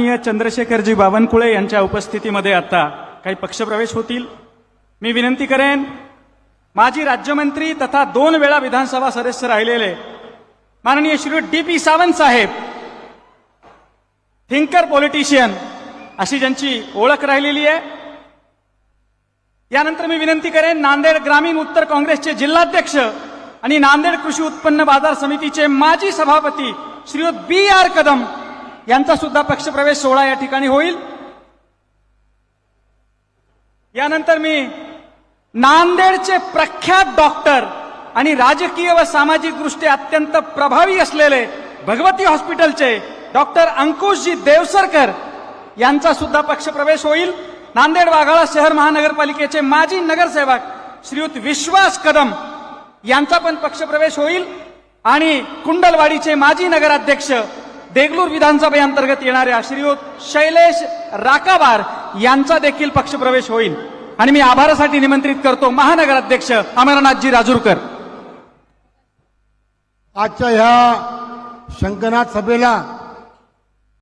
माननीय चंद्रशेखरजी बावनकुळे यांच्या उपस्थितीमध्ये आता काही पक्षप्रवेश होतील. मी विनंती करेन माजी राज्यमंत्री तथा दोन वेळा विधानसभा सदस्य राहिलेले माननीय श्री डी पी सावंत साहेब थिंकर पॉलिटिशियन अशी ज्यांची ओळख राहिलेली आहे. यानंतर मी विनंती करेन नांदेड ग्रामीण उत्तर काँग्रेसचे जिल्हाध्यक्ष आणि नांदेड कृषी उत्पन्न बाजार समितीचे माजी सभापती श्रीयुत बी आर कदम यांचा सुद्धा पक्षप्रवेश सोहळा या ठिकाणी होईल. यानंतर मी नांदेडचे प्रख्यात डॉक्टर आणि राजकीय व सामाजिक दृष्ट्या अत्यंत प्रभावी असलेले भगवती हॉस्पिटलचे डॉक्टर अंकुशजी देवसरकर यांचा सुद्धा पक्षप्रवेश होईल. नांदेड वाघाळा शहर महानगरपालिकेचे माजी नगरसेवक श्रीयुत विश्वास कदम यांचा पण पक्षप्रवेश होईल. आणि कुंडलवाडीचे माजी नगराध्यक्ष देगलूर विधानसभेअंतर्गत येणाऱ्या श्रीयुत शैलेश राकाबार यांचा देखील पक्षप्रवेश होईल. आणि मी आभारासाठी निमंत्रित करतो महानगराध्यक्ष अमरनाथजी राजूरकर. आजच्या ह्या शंकनाथ सभेला